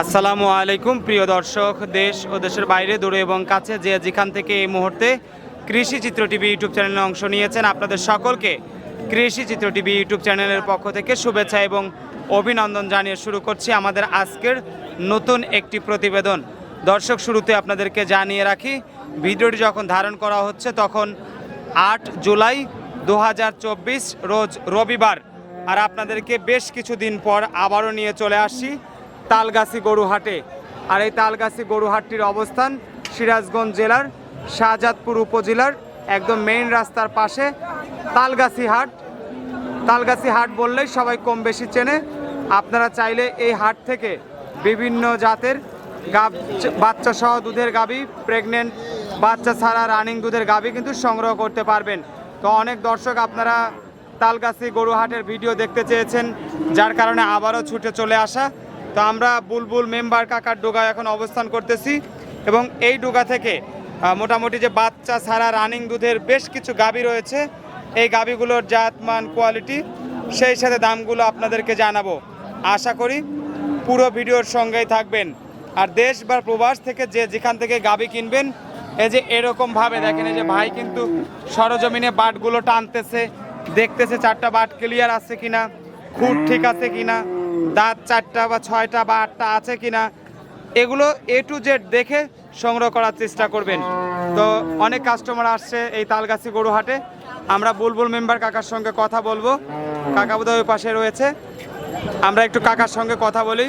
আসসালামু আলাইকুম, প্রিয় দর্শক, দেশ ও দেশের বাইরে, দূরে এবং কাছে যে যেখান থেকে এই মুহূর্তে কৃষি চিত্র টিভি ইউটিউব চ্যানেলে অংশ নিয়েছেন, আপনাদের সকলকে কৃষি চিত্র টিভি ইউটিউব চ্যানেলের পক্ষ থেকে শুভেচ্ছা এবং অভিনন্দন জানিয়ে শুরু করছি আমাদের আজকের নতুন একটি প্রতিবেদন। দর্শক, শুরুতে আপনাদেরকে জানিয়ে রাখি, ভিডিওটি যখন ধারণ করা হচ্ছে তখন আট জুলাই দু হাজার চব্বিশ, রোজ রবিবার। আর আপনাদেরকে বেশ কিছুদিন পর আবারও নিয়ে চলে আসছি। তালগাছি গরুহাটে। আর এই তালগাছি গরুহাটটির অবস্থান সিরাজগঞ্জ জেলার শাহজাদপুর উপজেলার একদম মেইন রাস্তার পাশে তালগাছি হাট। তালগাছি হাট বললেই সবাই কম বেশি চেনে। আপনারা চাইলে এই হাট থেকে বিভিন্ন জাতের গাব বাচ্চা সহ দুধের গাবি প্রেগনেন্ট বাচ্চা ছাড়া রানিং দুধের গাবি কিন্তু সংগ্রহ করতে পারবেন। তো অনেক দর্শক আপনারা তালগাছি গরুহাটের ভিডিও দেখতে চেয়েছেন, যার কারণে আবারও ছুটে চলে আসা। তো আমরা বুলবুল মেম্বার কাকার ডোগায় এখন অবস্থান করতেছি এবং এই ডোগা থেকে মোটামুটি যে বাচ্চা ছাড়া রানিং দুধের বেশ কিছু গাবি রয়েছে, এই গাবিগুলোর জাত মান কোয়ালিটি সেই সাথে দামগুলো আপনাদেরকে জানাব। আশা করি পুরো ভিডিওর সঙ্গেই থাকবেন। আর দেশ বা প্রবাস থেকে যে যেখান থেকে গাবি কিনবেন, এই যে এরকমভাবে দেখেন, এই যে ভাই কিন্তু সরজমিনে বাটগুলো টানতেছে, দেখতেছে চারটা বাট ক্লিয়ার আছে কিনা খুঁট ঠিক আছে কিনা দাঁত চারটা বা ছয়টা বা আটটা আছে কিনা, এগুলো এ টু জেড দেখে সংগ্রহ করার চেষ্টা করবেন। তো অনেক কাস্টমার আসছে এই তালগাছি গরুহাটে। আমরা বুলবুল মেম্বার কাকার সঙ্গে কথা বলব। কাকা বোধহয় পাশে রয়েছে। আমরা একটু কাকার সঙ্গে কথা বলি।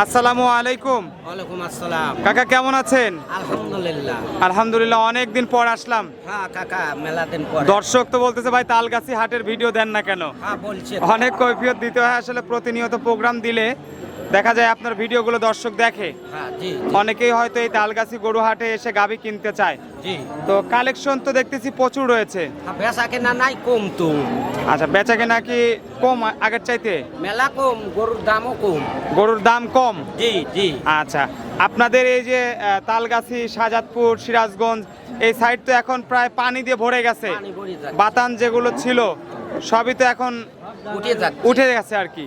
আসসালামু আলাইকুম। ওয়ালাইকুম আসসালাম। কাকা কেমন আছেন? আলহামদুলিল্লাহ। আলহামদুলিল্লাহ অনেক দিন পর আসলাম। হ্যাঁ কাকা মেলা দিন পর। দর্শক তো বলতেছে ভাই তালগাছি হাটের ভিডিও দেন না কেন? হ্যাঁ বলছে। অনেক কৈফিয়ত দিতে হয় আসলে প্রতিনিয়ত প্রোগ্রাম দিলে দেখা যায় আপনার ভিডিওগুলো দর্শক দেখে। হ্যাঁ অনেকেই হয়তো এই তালগাছি গরু হাটে এসে গাবি কিনতে চায়। তো কালেকশন তো দেখতেছি প্রচুর রয়েছে। হ্যাঁ বেচা কেনা নাই কম তো। আচ্ছা বেচা কেনা কি কম আগের চাইতে? মেলা কম গরুর দামও কম। গরুর দাম কম? জি জি। আচ্ছা আপনাদের এই যে তালগাছি শাহজাদপুর সিরাজগঞ্জ এই সাইড তো এখন প্রায় পানি দিয়ে ভরে গেছে। বাতান যেগুলো ছিল সবই তো এখন উঠে গেছে আর কি।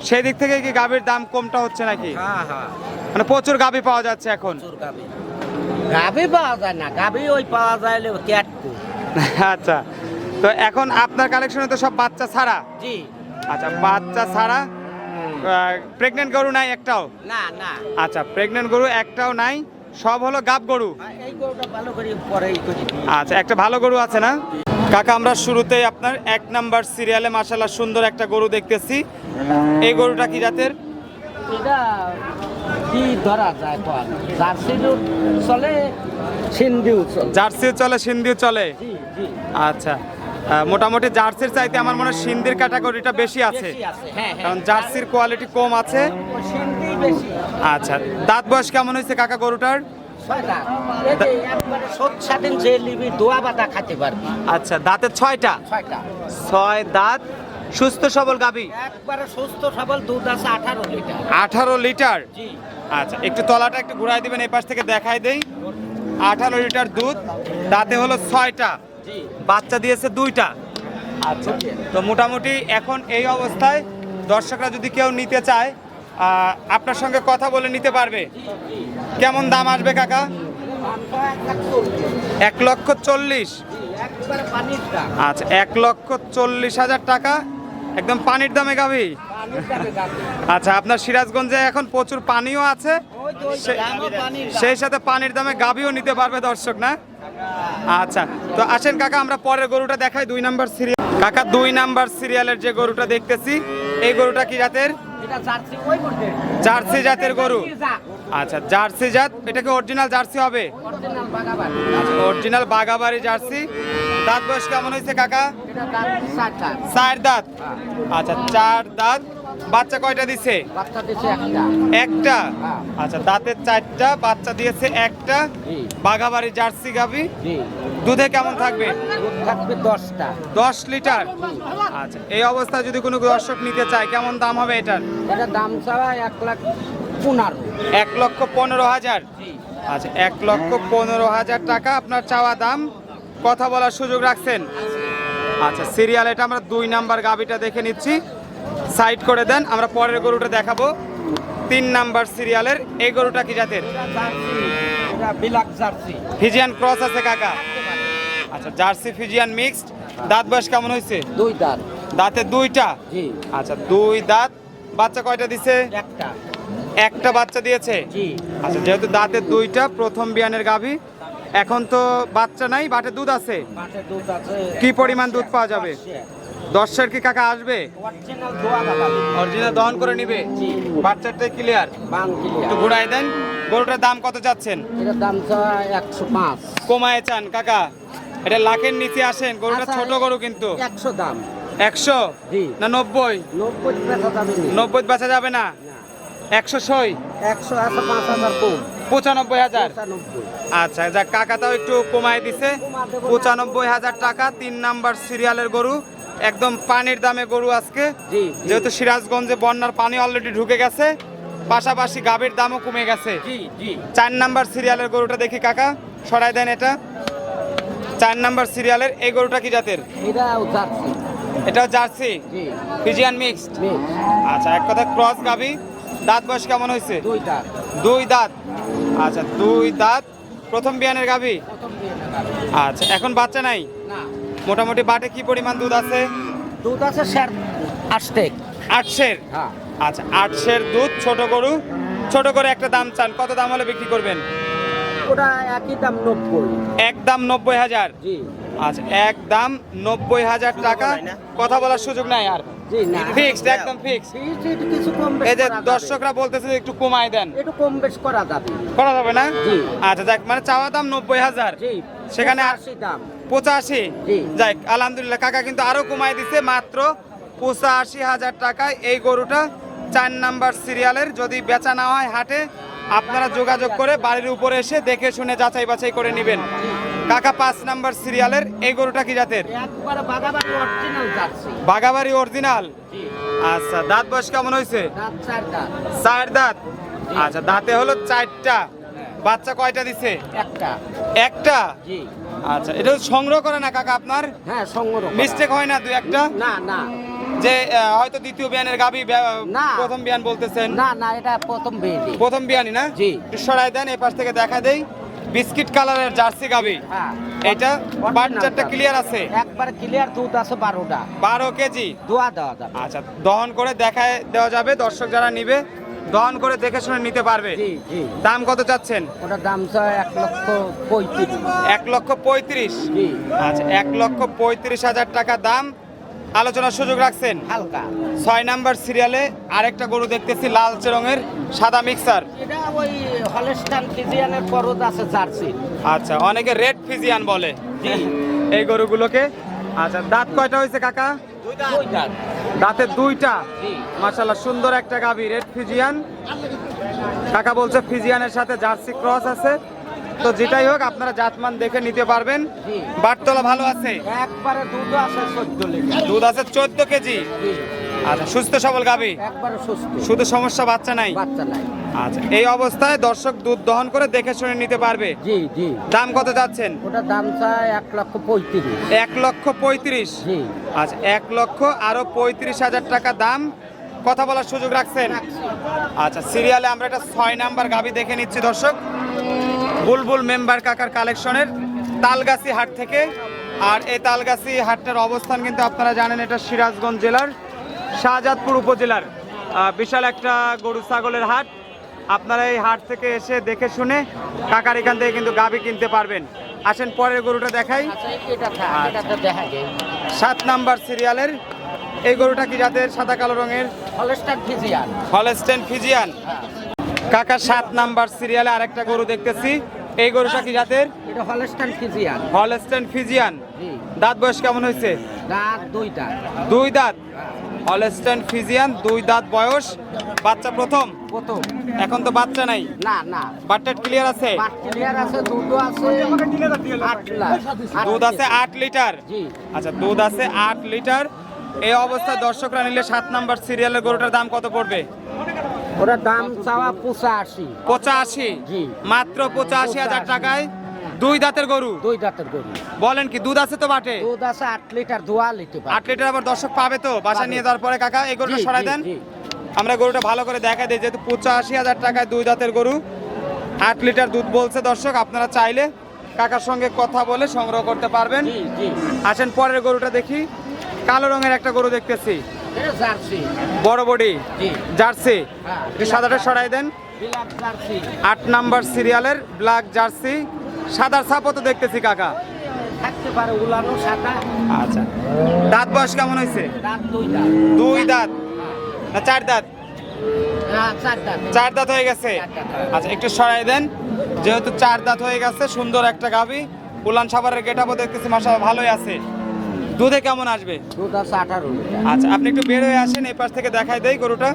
সেই দিক থেকে কি গাভীর দাম কমটা হচ্ছে নাকি? হ্যাঁ হ্যাঁ। মানে প্রচুর গাভী পাওয়া যাচ্ছে এখন। প্রচুর গাবি পাওয়া যায় না গাবি ওই পাওয়া যায় ক্যাটকু। আচ্ছা তো এখন আপনার কালেকশনে তো সব বাচ্চা ছাড়া? জি। আচ্ছা বাচ্চা ছাড়া প্রেগনেন্ট গরু নাই একটাও? না না। আচ্ছা প্রেগনেন্ট গরু একটাও নাই সব হলো গাব গরু? হ্যাঁ, এই গরুটা ভালো করে পরে ই আচ্ছা একটা ভালো গরু আছে না? কাকা আমরা শুরুতেই আপনার এক নাম্বার সিরিয়ালে মাসাল্লাহ সুন্দর একটা গরু দেখতেছি। এই গরুটা কি জাতের? এটা কি ধরা যায় কোয়াল জার্সিও চলে সিন্ধিও চলে। জার্সিও চলে সিন্ধিও চলে? জি জি। আচ্ছা। মোটামুটি জার্সির চাইতে আমার মনে হয় সিন্ধির ক্যাটাগরিটা বেশি আছে। হ্যাঁ হ্যাঁ। কারণ জার্সির কোয়ালিটি কম আছে। আচ্ছা দাঁত বয়স কেমন হয়েছে কাকা গরুটার? ছয়টা। স্বাধীন যে লিবি দোয়া বাটা খেতে পারবি। আচ্ছা দাঁতের ছয়টা? ছয়টা। ছয় দাঁত। সুস্থ সবল গাবি? একবারে সুস্থ সবল দুধ আছে আঠারো লিটার। আঠারো লিটার? আচ্ছা একটু তলাটা একটু ঘুরাই দিবেন এই পাশ থেকে দেখাই দেই। আঠারো লিটার দুধ দাঁতে হলো ছয়টা। বাচ্চা দিয়েছে দুইটা। আচ্ছা। তো মোটামুটি এখন এই অবস্থায় দর্শকরা যদি কেউ নিতে চায় আপনার সঙ্গে কথা বলে নিতে পারবে। কেমন দাম আসবে কাকা? এক লক্ষ চল্লিশ। আচ্ছা এক লক্ষ চল্লিশ হাজার টাকা। একদম পানির দামে গাবি। আচ্ছা আপনার সিরাজগঞ্জে এখন প্রচুর পানিও আছে। সেই সাথে পানির দামে গাবিও নিতে পারবে দর্শক, না? আচ্ছা তো আসেন কাকা, আমরা পরের গরুটা দেখাই, দুই নাম্বার সিরিয়াল। কাকা দুই নাম্বার সিরিয়ালের যে গরুটা দেখতেছি এই গরুটা কি জাতের? জার্সি জাতের গরু। আচ্ছা জার্সি জাত এটা কি অরিজিনাল জার্সি হবে? অরিজিনাল বাগাবাড়ি। আচ্ছা জার্সি। দাঁত বয়স কেমন হয়েছে কাকা। চার দাঁত। আচ্ছা চার দাঁত। বাচ্চা কয়টা দিছে? একটা। হ্যাঁ। আচ্ছা দাঁতের চারটা বাচ্চা দিয়েছে একটা। বাঘাবাড়ি জার্সি গাবি দুধে কেমন থাকবে? থাকবে দশটা। দশ লিটার? আচ্ছা এই অবস্থায় যদি কোনো দর্শক নিতে চায় কেমন দাম হবে এটার? এটা দাম চাওয়া এক লাখ পনেরো। এক লক্ষ পনেরো হাজার? আচ্ছা এক লক্ষ পনেরো হাজার টাকা আপনার চাওয়া দাম। কথা বলার সুযোগ রাখছেন? আচ্ছা সিরিয়াল এটা আমরা দুই নাম্বার গাবিটা দেখে নিচ্ছি। সাইড করে দেন আমরা পরের গরুটা দেখাবো। তিন নাম্বার সিরিয়ালের এই গরুটা কি জাতের? ফিজিয়ান ক্রস আছে কাকা? আচ্ছা জার্সি ফিজিয়ান মিক্সড। দাঁত বয়স কেমন হয়েছে? দুই দাঁত। দাঁতে দুইটা? আচ্ছা দুই দাঁত। বাচ্চা কয়টা দিছে? একটা। একটা বাচ্চা দিয়েছে? আচ্ছা যেহেতু দাঁতের দুইটা প্রথম বিয়ানের গাভী। এখন তো বাচ্চা নাই বাটে দুধ আছে? মাঠে দুধ আছে। কি পরিমাণ দুধ পাওয়া যাবে? দশের কি কাকা আসবে অরিজিনাল দহন করে নিবে? জি। বাচ্চাটাই ক্লিয়ার একটু ঘুরাই দেন। গরুটার দাম কত চাচ্ছেন? এটার দাম একশো পাঁচ। কমায় চান কাকা। এটা লাখের নিচে আসেন। গরুটা আচ্ছা, ছোট গরু কিন্তু। একশো দাম। একশো? না নব্বই? নব্বই বেচা যাবে নি? একশো ছয়? একশো আছে পাঁচ হাজার কম। পঁচানব্বই হাজার? আচ্ছা যাক কাকা তাও একটু কমায় দিছে। পঁচানব্বই হাজার টাকা তিন নাম্বার সিরিয়ালের গরু। একদম পানির দামে গরু আজকে। যেহেতু সিরাজগঞ্জে বন্যার পানি অলরেডি ঢুকে গেছে পাশাপাশি গাভীর দামও কমে গেছে। চার নাম্বার সিরিয়ালের গরুটা দেখি কাকা সরাই দেন এটা। চার নাম্বার সিরিয়ালের এই গরুটা কি জাতের? এটা জার্সি। ফিজিয়ান মিক্সড আচ্ছা এক কথা ক্রস গাভী। দাঁত বয়স কেমন হয়েছে? দুই দাঁত। আচ্ছা দুই দাঁত। প্রথম বিয়ানের গাভী। আচ্ছা এখন বাচ্চা নাই? না। মোটামুটি বাটে কি পরিমাণ দুধ আছে? দুধ আছে স্যার আষ্টেক আটশের? হ্যাঁ। আচ্ছা আটশের দুধ ছোট গরু। ছোট করে একটা দাম চান কত দাম হলে বিক্রি করবেন? ওটা একই দাম নব্বই। একদম নব্বই হাজার? জি। আচ্ছা একদম নব্বই হাজার টাকা। কথা বলার সুযোগ নাই আর। ফিক্সড একদম ফিক্সড ফিক্স কিছু কম এই যে দর্শকরা বলতেছে যে একটু কমায় দেন। একটু কম বেশ করা যাবে। করা যাবে না? আচ্ছা যাক মানে চাওয়া দাম নব্বই হাজার। জি সেখানে আশি দাম। পঁচাশি। যাক আলহামদুলিল্লাহ কাকা কিন্তু আরও কমায় দিছে মাত্র পঁচাশি হাজার টাকায় এই গরুটা চার নাম্বার সিরিয়ালের। যদি বেচা না হয় হাটে আপনারা যোগাযোগ করে বাড়ির উপরে এসে দেখে শুনে যাচাই বাছাই করে নেবেন। কাকা পাঁচ নাম্বার সিরিয়ালের এই গরুটা কি জাতের? বাগাবাড়ি অরিজিনাল আচ্ছা দাঁত বয়স কেমন হয়েছে? চার দাঁত। আচ্ছা দাঁতে হলো চারটা। বাচ্চা কয়টা দিছে? একটা। একটা? জি। আচ্ছা এটা সংগ্রহ করে না কাকা আপনার? হ্যাঁ সংগ্রহ মিস্টেক হয় না দুই একটা? না না। যে হয়তো দ্বিতীয় বিয়ানের গাবি। প্রথম বিয়ান বলতেছেন। না না এটা প্রথম বেবি প্রথম বিয়ানি না? জি। একটু সরাই দেন এই পাশ থেকে দেখা দেই। বিস্কিট কালারের জার্সি গাবি। হ্যাঁ। এটা বাচ্চাটা ক্লিয়ার আছে? একবার ক্লিয়ার দুধ আছে বারোটা। বারো কেজি? দোয়া দেওয়া যাবে। আচ্ছা দহন করে দেখায় দেওয়া যাবে। দর্শক যারা নিবে দহন করে দেখে শুনে নিতে পারবে। দাম কত চাচ্ছেন? ওটার দাম এক লক্ষ পঁয়ত্রিশ। এক লক্ষ পঁয়ত্রিশ? আচ্ছা এক লক্ষ পঁয়ত্রিশ হাজার টাকা দাম। আলোচনার সুযোগ রাখছেন? হালকা। ছয় নাম্বার সিরিয়ালে আরেকটা গরু দেখতেছি লালচে রঙের সাদা মিক্সার। এটা ওই হলস্টান ফিজিয়ানের পরদ আছে জার্সি। আচ্ছা অনেকে রেড ফিজিয়ান বলে। এই গরুগুলোকে। আচ্ছা দাঁত কয়টা হয়েছে কাকা? দুই দাঁত। দাঁতের দুইটা। মাসাল্লাহ সুন্দর একটা গাভি রেড ফিজিয়ান। কাকা বলছে ফিজিয়ানের সাথে জার্সি ক্রস আছে। তো যেটাই হোক আপনারা জাতমান দেখে নিতে পারবেন। বাটতলা ভালো আছে? একবারে দুধ আছে চোদ্দ দুধ আছে চোদ্দ কেজি। আচ্ছা সুস্থ সবল গাভি? একবারে সুস্থ। শুধু সমস্যা বাচ্চা নাই? বাচ্চা নাই। আচ্ছা এই অবস্থায় দর্শক দুধ দহন করে দেখে শুনে নিতে পারবে? জি জি। দাম কত যাচ্ছেন? ওটার দাম চাই এক লক্ষ পঁয়ত্রিশ। এক লক্ষ পঁয়ত্রিশ? জি। আচ্ছা এক লক্ষ আরও পঁয়ত্রিশ হাজার টাকা দাম। কথা বলার সুযোগ রাখছেন? আচ্ছা সিরিয়ালে আমরা একটা ছয় নাম্বার গাবি দেখে নিচ্ছি দর্শক। বুলবুল মেম্বার কাকার কালেকশনের তালগাছি হাট থেকে। আর এই তালগাছি হাটটার অবস্থান কিন্তু আপনারা জানেন এটা সিরাজগঞ্জ জেলার শাহজাদপুর উপজেলার বিশাল একটা গরু ছাগলের হাট। আপনারা এই হাট থেকে এসে দেখে শুনে কাকার এখান থেকে কিন্তু গাবি কিনতে পারবেন। আসেন পরের গরুটা দেখাই। সাত নাম্বার সিরিয়ালের এই গরুটা কি জাতের? সাদা কালো রঙের? Holstein Friesian. কাকা সাত নাম্বার সিরিয়ালে আরেকটা গরু দেখতেছি। এই গরুটা কি জাতের? এটা হলস্টান ফিজিয়ান। Holstein Friesian. দাঁত বয়স কেমন হয়েছে? দাঁত দুইটা। দুই দাঁত। হলস্টেন ফিজিয়ান দুই দাঁত বয়স বাচ্চা প্রথম? প্রথম। এখন তো বাচ্চা নাই? না না। বাট্টার ক্লিয়ার আছে? ক্লিয়ার আছে দুধ আছে আট দুধ আছে আট লিটার? জি। আচ্ছা দুধ আছে আট লিটার। এই অবস্থায় দর্শকরা নিলে সাত নাম্বার সিরিয়ালের গরুটার দাম কত পড়বে? ওটার দাম চাওয়া পঁচাশি। পঁচাশি? জি। মাত্র পঁচাশি হাজার টাকায়? দুই দাঁতের গরু? দুই দাঁতের গরু। বলেন কি দুধ আছে তো বাটে? দুধ আছে আট লিটার দোয়া পারে আট লিটার আবার দর্শক পাবে তো? বাসা নিয়ে যাওয়ার পরে কাকা এই গরুটা সরাই দেন। আমরা গরুটা ভালো করে দেখা দিই যেহেতু পঁচাশি হাজার টাকায় দুই দাঁতের গরু। আট লিটার দুধ বলছে দর্শক আপনারা চাইলে কাকার সঙ্গে কথা বলে সংগ্রহ করতে পারবেন। আসেন পরের গরুটা দেখি। কালো রঙের একটা গরু দেখতেছি। বড় বডি জার্সি। হ্যাঁ সাদাটা সরাই দেন। আট নাম্বার সিরিয়ালের ব্ল্যাক জার্সি। সাদার ছাপও তো দেখতেছি কাকা। থাকতে পারে উলানো সাদা। আচ্ছা। দাঁত বয়স কেমন হয়েছে? দাঁত দুই দাঁত। না চার দাঁত? চার দাঁত। চার দাঁত হয়ে গেছে? আচ্ছা একটু সরাই দেন। যেহেতু চার দাঁত হয়ে গেছে সুন্দর একটা গাভি। উলান সাবারের গেটাপও দেখতেছি মাসা ভালোই আছে। দুধে কেমন আসবে? দুধ আছে আঠারো আচ্ছা আপনি একটু বের হয়ে আসেন এই পাশ থেকে দেখাই দেই গরুটা।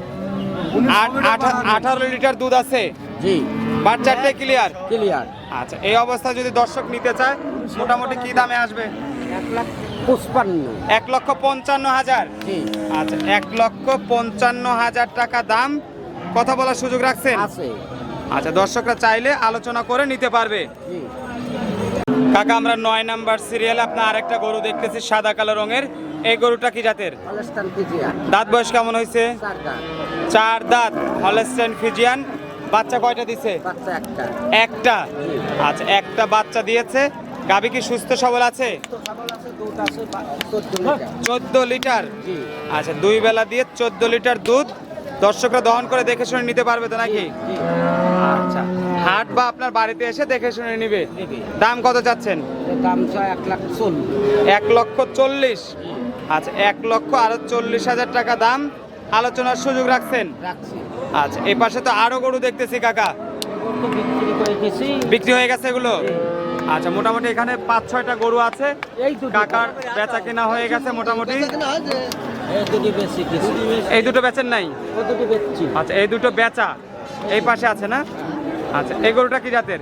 আঠা- আঠারো লিটার দুধ আছে? জি। বাচ্চারটা ক্লিয়ার ক্লিয়ার আচ্ছা এই অবস্থা যদি দর্শক নিতে চায় মোটামুটি কি দামে আসবে? এক লাখ পঁচপান্ন। এক লক্ষ পঞ্চান্ন হাজার। আচ্ছা এক লক্ষ পঞ্চান্ন হাজার টাকা দাম। কথা বলার সুযোগ রাখছেন? আচ্ছা দর্শকরা চাইলে আলোচনা করে নিতে পারবে। কাকা আমরা নয় নাম্বার সিরিয়ালে আপনার আরেকটা গরু দেখতেছি সাদা কালো রঙের। এই গরুটা কি জাতের? দাঁত বয়স কেমন হয়েছে? চার দাঁত। চার দাঁত হলেস্টেন ফিজিয়ান। বাচ্চা কয়টা দিছে? একটা। আচ্ছা একটা বাচ্চা দিয়েছে। গাবি কি সুস্থ সবল আছে? চোদ্দ লিটার। আচ্ছা দুই বেলা দিয়ে চোদ্দ লিটার দুধ দর্শকরা দহন করে দেখে শুনে নিতে পারবে তো নাকি? আচ্ছা হাট বা আপনার বাড়িতে এসে দেখে শুনে নিবে। দাম কত চাচ্ছেন? দাম এক লাখ চল্লিশ। এক লক্ষ চল্লিশ? আচ্ছা এক লক্ষ আরও চল্লিশ হাজার টাকা দাম। আলোচনার সুযোগ রাখছেন? রাখছি। আচ্ছা এই পাশে তো আরও গরু দেখতেছি কাকা। এগুলো বিক্রি হয়ে গেছে এগুলো? আচ্ছা মোটামুটি এখানে পাঁচ ছয়টা গরু আছে। এই কাকার বেচা কিনা হয়ে গেছে মোটামুটি। এই বেশি কিছু। এই দুটো বেচেন নাই? ও দুটি বেচছি। আচ্ছা এই দুটো বেচা। এই পাশে আছে না? আচ্ছা এই গরুটা কি জাতের?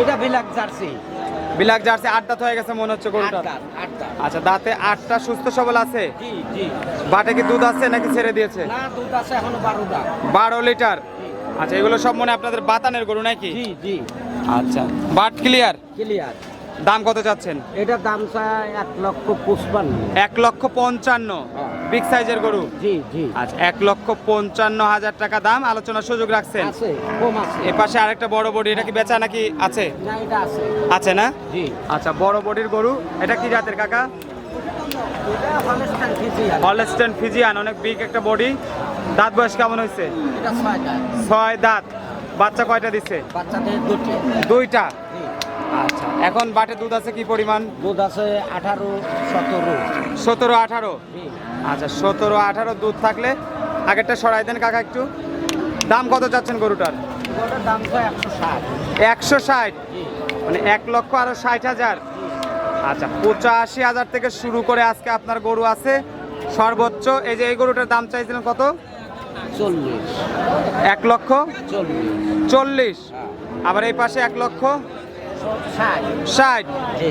এটা বিলাক জার্সি। বিলাক জার্সি আট দাঁত হয়ে গেছে মনে হচ্ছে গরুটা আটটা আটটা আচ্ছা দাঁতে আটটা সুস্থ সবল আছে? বাটে কি দুধ আছে নাকি ছেড়ে দিয়েছে? দুধ আছে বারো লিটার। আচ্ছা এগুলো সব মনে আপনাদের বাতানের গরু নাকি? আচ্ছা বাট ক্লিয়ার? ক্লিয়ার। দাম কত চাচ্ছেন? এটার দাম এক লক্ষ পঁচপান্ন। এক লক্ষ পঞ্চান্ন। বিগ সাইজের গরু? জি জি। আচ্ছা এক লক্ষ পঞ্চান্ন হাজার টাকা দাম আলোচনার সুযোগ রাখছেন? এ পাশে আরেকটা বড় বডি এটা কি বেচা নাকি আছে? আছে। না? জি। আচ্ছা বড় বডির গরু এটা কি জাতের কাকা? এটা হলস্টেন ফিজিয়ান। অনেক বিগ একটা বডি। দাঁত বয়স কেমন হয়েছে? ছয় দাঁত। বাচ্চা কয়টা দিচ্ছে দুইটা। আচ্ছা এখন বাটে দুধ আছে কি পরিমাণ? দুধ আছে আঠারো সতেরো। সতেরো আঠারো? আচ্ছা সতেরো আঠারো দুধ থাকলে আগেরটা সরাই দেন কাকা একটু। দাম কত চাচ্ছেন গরুটার? দাম চাই একশো ষাট। একশো ষাট? মানে এক লক্ষ আরও ষাট হাজার? আচ্ছা পঁচাশি হাজার থেকে শুরু করে আজকে আপনার গরু আছে। সর্বোচ্চ এই যে এই গরুটার দাম চাইছিলেন কত? চল্লিশ। এক লক্ষ? চল্লিশ। চল্লিশ। হ্যাঁ। আবার এই পাশে এক লক্ষ? ষাট ষাট জি.